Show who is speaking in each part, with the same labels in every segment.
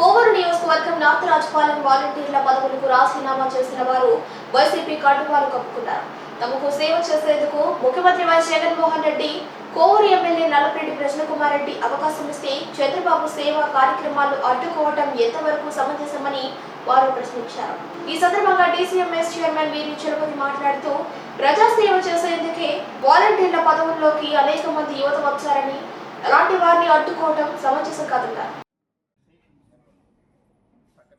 Speaker 1: కోవూరు నియోజకవర్గం నాగరాజపాలెం వాలంటీర్ల పదవులకు రాజీనామా చేసిన వారు వైసీపీ కట్టుబాలు కప్పుకున్నారు. తమకు సేవ చేసేందుకు ముఖ్యమంత్రి వైఎస్ జగన్మోహన్ రెడ్డి కోవూరు ఎమ్మెల్యే నల్లపరెడ్డి ప్రశ్నకుమార్ రెడ్డి అవకాశం ఇస్తే చంద్రబాబు సేవా కార్యక్రమాలు అడ్డుకోవటం ఎంతవరకు సమంజసమని వారు ప్రశ్నించారు. ఈ సందర్భంగా డీసీఎంఎస్ చైర్మన్ వీరి చలపతి మాట్లాడుతూ ప్రజాసేవ చేసేందుకే వాలంటీర్ల పదవుల్లోకి అనేక మంది యువత వచ్చారని అలాంటి వారిని అడ్డుకోవటం సమంజసం కాదన్నారు.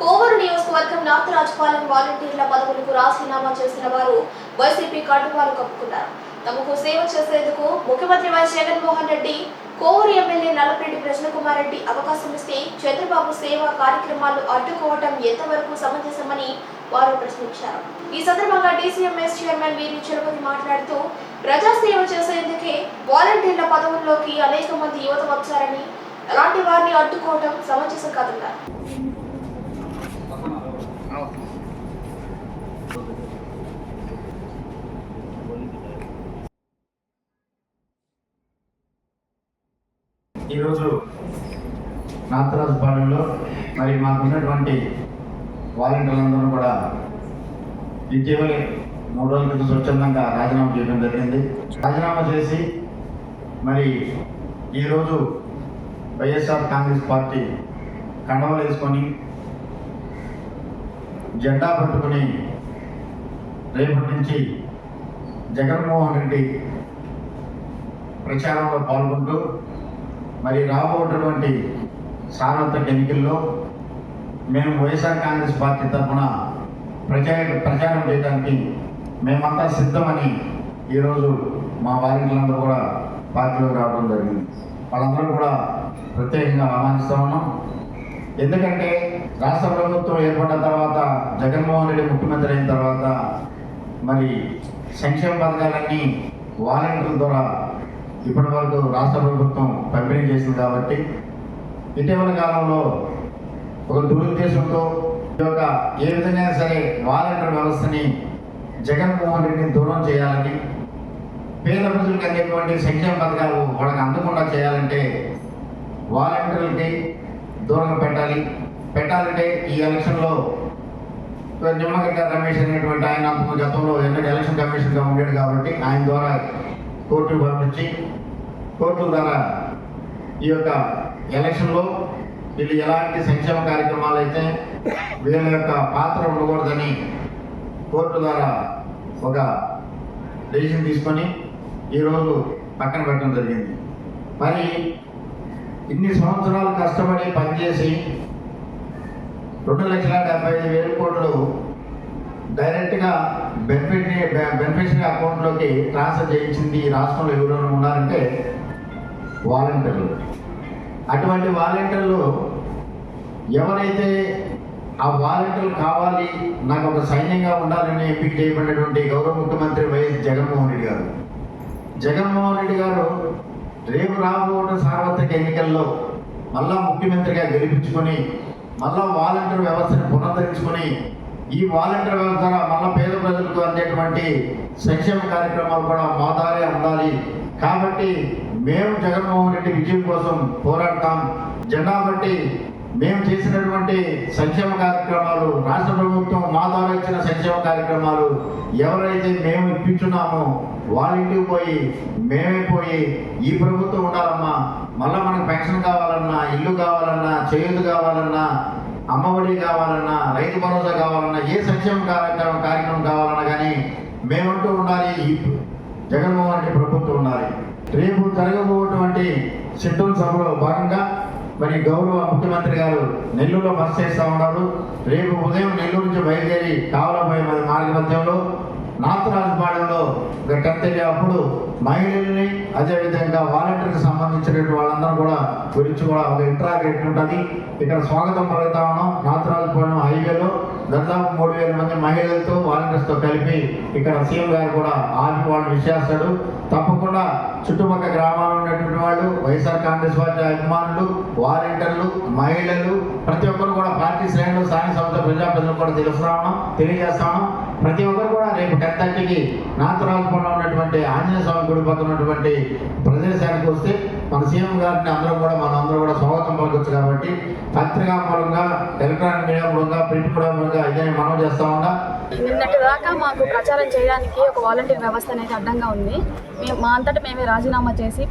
Speaker 1: కోవూరు నియోజకవర్గం నాగరాజపాలెం వాలంటీర్ల పదవులకు రాజీనామా చేసిన వారు వైసీపీ కట్టుబాలు కప్పుకున్నారు. తమకు సేవ చేసేందుకు ముఖ్యమంత్రి వైఎస్ జగన్మోహన్ రెడ్డి కోవూరు ఎమ్మెల్యే నల్లపరెడ్డి ప్రశ్నకుమార్ రెడ్డి అవకాశం ఇస్తే చంద్రబాబు సేవా కార్యక్రమాలు అడ్డుకోవటం ఎంతవరకు సమంజసమని వారు ప్రశ్నించారు. ఈ సందర్భంగా డీసీఎంఎస్ చైర్మన్ వీరి చలపతి మాట్లాడుతూ ప్రజాసేవ చేసేందుకే వాలంటీర్ల పదవుల్లోకి అనేక మంది యువత వచ్చారని అలాంటి వారిని అడ్డుకోవటం సమంజసం కాదన్నారు.
Speaker 2: ఈరోజు నాగరాజపాలెంలో మరి మాకున్నటువంటి వాలంటీర్లందరూ కూడా ఇటీవలే మూడు రోజుల క్రితం స్వచ్ఛందంగా రాజీనామా చేయడం జరిగింది. రాజీనామా చేసి మరి ఈరోజు వైఎస్ఆర్ కాంగ్రెస్ పార్టీ కండవలు వేసుకొని జెండా పట్టుకుని రేపటి నుంచి జగన్మోహన్ రెడ్డి ప్రచారంలో పాల్గొంటూ మరి రాబోయేటటువంటి సార్వత్రిక ఎన్నికల్లో మేము వైఎస్ఆర్ కాంగ్రెస్ పార్టీ తరఫున ప్రచార ప్రచారం చేయడానికి మేమంతా సిద్ధమని ఈరోజు మా వారింట్లందరూ కూడా పార్టీలోకి రావడం జరిగింది. వాళ్ళందరూ కూడా ప్రత్యేకంగా ఆహ్వానిస్తూ ఉన్నాం. ఎందుకంటే రాష్ట్ర ప్రభుత్వం ఏర్పడిన తర్వాత జగన్మోహన్ రెడ్డి ముఖ్యమంత్రి అయిన తర్వాత మరి సంక్షేమ పథకాలన్నీ వాలంటీర్ల ద్వారా ఇప్పటి వరకు రాష్ట్ర ప్రభుత్వం పంపిణీ చేసింది కాబట్టి ఇటీవల కాలంలో ఒక దురుద్దేశంతో యొక్క ఏ విధంగా సరే వాలంటీర్ వ్యవస్థని జగన్మోహన్ రెడ్డిని దూరం చేయాలని పేద ప్రజలకు అందేటువంటి సంక్షేమ పథకాలు వాళ్ళకి అందకుండా చేయాలంటే వాలంటీర్లకి దూరంగా పెట్టాలి. పెట్టాలంటే ఈ ఎలక్షన్లో నిమ్మగడ్డ రమేష్ అనేటువంటి ఆయన గతంలో ఎన్నో ఎలక్షన్ కమిషన్గా ఉండేది కాబట్టి ఆయన ద్వారా కోర్టు పంపించి కోర్టు ద్వారా ఈ యొక్క ఎలక్షన్లో వీళ్ళు ఎలాంటి సంక్షేమ కార్యక్రమాలు అయితే వీళ్ళ యొక్క పాత్ర ఉండకూడదని కోర్టు ద్వారా ఒక డెసిషన్ తీసుకొని ఈరోజు పక్కన పెట్టడం జరిగింది. మరి ఇన్ని సంవత్సరాలు కష్టపడి పనిచేసి రెండు లక్షల డెబ్బై ఐదు వేల కోట్లు డైరెక్ట్గా బెనిఫిట్ బెనిఫిషరీ అకౌంట్లోకి ట్రాన్స్ఫర్ చేయించింది ఈ రాష్ట్రంలో ఎవరైనా ఉన్నారంటే వాలంటీర్లు. అటువంటి వాలంటీర్లు ఎవరైతే ఆ వాలంటీర్లు కావాలి నాకు ఒక సైన్యంగా ఉండాలని ఎంపిక చేయబడినటువంటి గౌరవ ముఖ్యమంత్రి వైఎస్ జగన్మోహన్ రెడ్డి గారు. జగన్మోహన్ రెడ్డి గారు రేపు రాబోతున్న సార్వత్రిక ఎన్నికల్లో మళ్ళా ముఖ్యమంత్రిగా గెలిపించుకొని మళ్ళా వాలంటీర్ వ్యవస్థను పునరుద్ధరించుకొని ఈ వాలంటీర్ వ్యవస్థ ద్వారా మళ్ళా పేద ప్రజలకు అందేటువంటి సంక్షేమ కార్యక్రమాలు కూడా మాదారే ఉండాలి కాబట్టి మేము జగన్మోహన్ రెడ్డి విజయం కోసం పోరాడతాం. జెండా బట్టి మేము చేసినటువంటి సంక్షేమ కార్యక్రమాలు రాష్ట్ర ప్రభుత్వం మా ద్వారా ఇచ్చిన సంక్షేమ కార్యక్రమాలు ఎవరైతే మేము ఇప్పించున్నామో వాళ్ళ ఇంటికి పోయి మేమే పోయి ఈ ప్రభుత్వం ఉండాలమ్మా. మళ్ళీ మనకు పెన్షన్ కావాలన్నా ఇల్లు కావాలన్నా చేయూత కావాలన్నా అమ్మఒడి కావాలన్నా రైతు భరోసా కావాలన్నా ఏ సంక్షేమ కార్యక్రమం కార్యక్రమం కావాలన్నా కానీ మేమంటూ ఉండాలి. జగన్మోహన్ రెడ్డి ప్రభుత్వం ఉండాలి. రేపు జరగబోటువంటి షెడ్యూల్ సభలో భాగంగా మరి గౌరవ ముఖ్యమంత్రి గారు నెల్లూరులో బస్ చేస్తూ ఉన్నారు. రేపు ఉదయం నెల్లూరు నుంచి బయలుదేరి కావలపోయే మార్గ మధ్యంలో నాథరాజపాలెంలో ఒక టెన్త్ అప్పుడు మహిళల్ని అదేవిధంగా వాలంటీర్కి సంబంధించినటువంటి వాళ్ళందరూ కూడా గురించి కూడా ఒక ఇంట్రాగేట్ ఉంటుంది. ఇక్కడ స్వాగతం పలుకుతా ఉన్నాం. నాథరాజపాలెం హైవేలో దాదాపు మూడు వేల మంది మహిళలతో వాలంటీర్స్తో కలిపి ఇక్కడ సీఎం గారు కూడా ఆపి వాళ్ళని విషేస్తాడు తప్పకుండా చుట్టుపక్కల గ్రామాల్లో ఉన్నటువంటి వాళ్ళు వైఎస్ఆర్ కాంగ్రెస్ పార్టీ అభిమానులు వాలంటీర్లు మహిళలు ప్రతి ఒక్కరు కూడా పార్టీ శ్రేణులు స్థానిక సంస్థ ప్రజాప్రతినిధులు కూడా తెలుస్తున్నాము తెలియజేస్తాను ప్రతి ఒక్కరు రేపు టెన్ థర్టీకి నాథరాజపురంలో ఉన్నటువంటి ఆంజనేయ స్వామి గుడి పక్కన ఉన్నటువంటి ప్రదేశానికి వస్తే మన సీఎం గారిని అందరం కూడా మన అందరూ కూడా స్వాగతం పలకొచ్చు కాబట్టి పత్రికా మూలంగా ఎలక్ట్రానిక్ మీడియా మూలంగా ప్రింట్ కూడా మూలంగా ఇదే మనం చేస్తా ఉన్నా.
Speaker 3: నిన్నటి దాకా మాకు ప్రచారం చేయడానికి ఒక వాలంటీర్ వ్యవస్థ అనేది అడ్డంగా ఉంది. మేము మా అంతటా మేమే రాజీనామా చేసి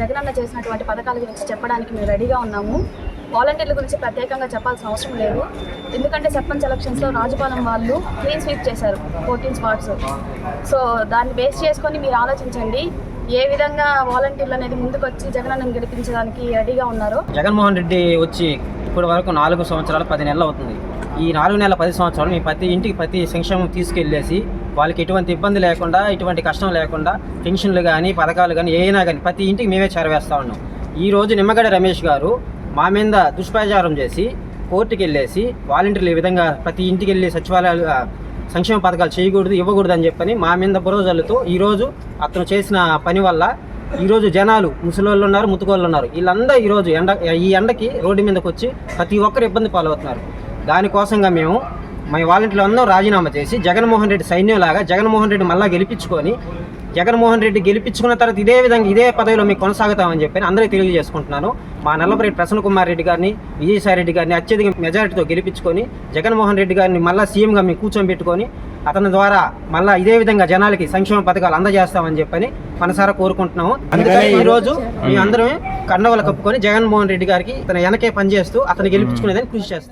Speaker 3: జగనన్న చేసినటువంటి పథకాల గురించి చెప్పడానికి మేము రెడీగా ఉన్నాము. వాలంటీర్ల గురించి ప్రత్యేకంగా చెప్పాల్సిన అవసరం లేదు. ఎందుకంటే సర్పంచ్ ఎలక్షన్స్లో రాజుపాలెం వాళ్ళు క్లీన్ స్వీప్ చేశారు ఫోర్టీన్ స్పాట్స్. సో దాన్ని బేస్ చేసుకొని మీరు ఆలోచించండి ఏ విధంగా వాలంటీర్లు అనేది ముందుకొచ్చి జగనన్నను గెలిపించడానికి రెడీగా ఉన్నారో.
Speaker 4: జగన్మోహన్ రెడ్డి వచ్చి ఇప్పటి వరకు నాలుగు సంవత్సరాలు పది నెలలు అవుతుంది. ఈ నాలుగు నెలల పది సంవత్సరాలు మీ ప్రతి ఇంటికి ప్రతి సంక్షేమం తీసుకెళ్ళేసి వాళ్ళకి ఎటువంటి ఇబ్బంది లేకుండా ఎటువంటి కష్టం లేకుండా పెన్షన్లు కానీ పథకాలు కానీ ఏదైనా కానీ ప్రతి ఇంటికి మేమే చేరవేస్తా ఉన్నాం. ఈ రోజు నిమ్మగడ్డ రమేష్ గారు మా మీద దుష్ప్రచారం చేసి కోర్టుకి వెళ్ళేసి వాలంటీర్లు ఈ విధంగా ప్రతి ఇంటికి వెళ్ళి సచివాలయాలు సంక్షేమ పథకాలు చేయకూడదు ఇవ్వకూడదు అని చెప్పని మా మీద బురోజులతో ఈరోజు అతను చేసిన పని వల్ల ఈరోజు జనాలు ముసలోళ్ళు ఉన్నారు ముతుకోళ్ళు ఉన్నారు. వీళ్ళందరూ ఈరోజు ఎండ ఈ ఎండకి రోడ్డు మీదకి వచ్చి ప్రతి ఒక్కరు ఇబ్బంది పాలవుతున్నారు. దానికోసంగా మేము మా వాలంటీర్లు అందరూ రాజీనామా చేసి జగన్మోహన్ రెడ్డి సైన్యంలాగా జగన్మోహన్ రెడ్డి మళ్ళా గెలిపించుకొని జగన్మోహన్ రెడ్డి గెలిపించుకున్న తర్వాత ఇదే విధంగా ఇదే పదవిలో మేము కొనసాగుతామని చెప్పి అందరికీ తెలియజేసుకుంటున్నాను. మా నల్లపరెడ్డి ప్రసన్న కుమార్ రెడ్డి గారిని విజయసాయి రెడ్డి గారిని అత్యధిక మెజారిటీతో గెలిపించుకొని జగన్మోహన్ రెడ్డి గారిని మళ్ళా సీఎంగా మేము కూర్చోబెట్టుకొని అతని ద్వారా మళ్ళా ఇదే విధంగా జనాలకి సంక్షేమ పథకాలు అందజేస్తామని చెప్పని మనసారా కోరుకుంటున్నాము. అందుకని ఈ రోజు మేము అందరం కండవలు కప్పుకొని జగన్మోహన్ రెడ్డి గారికి తన వెనకే పనిచేస్తూ అతను గెలిపించుకునేదని కృషి చేస్తాం.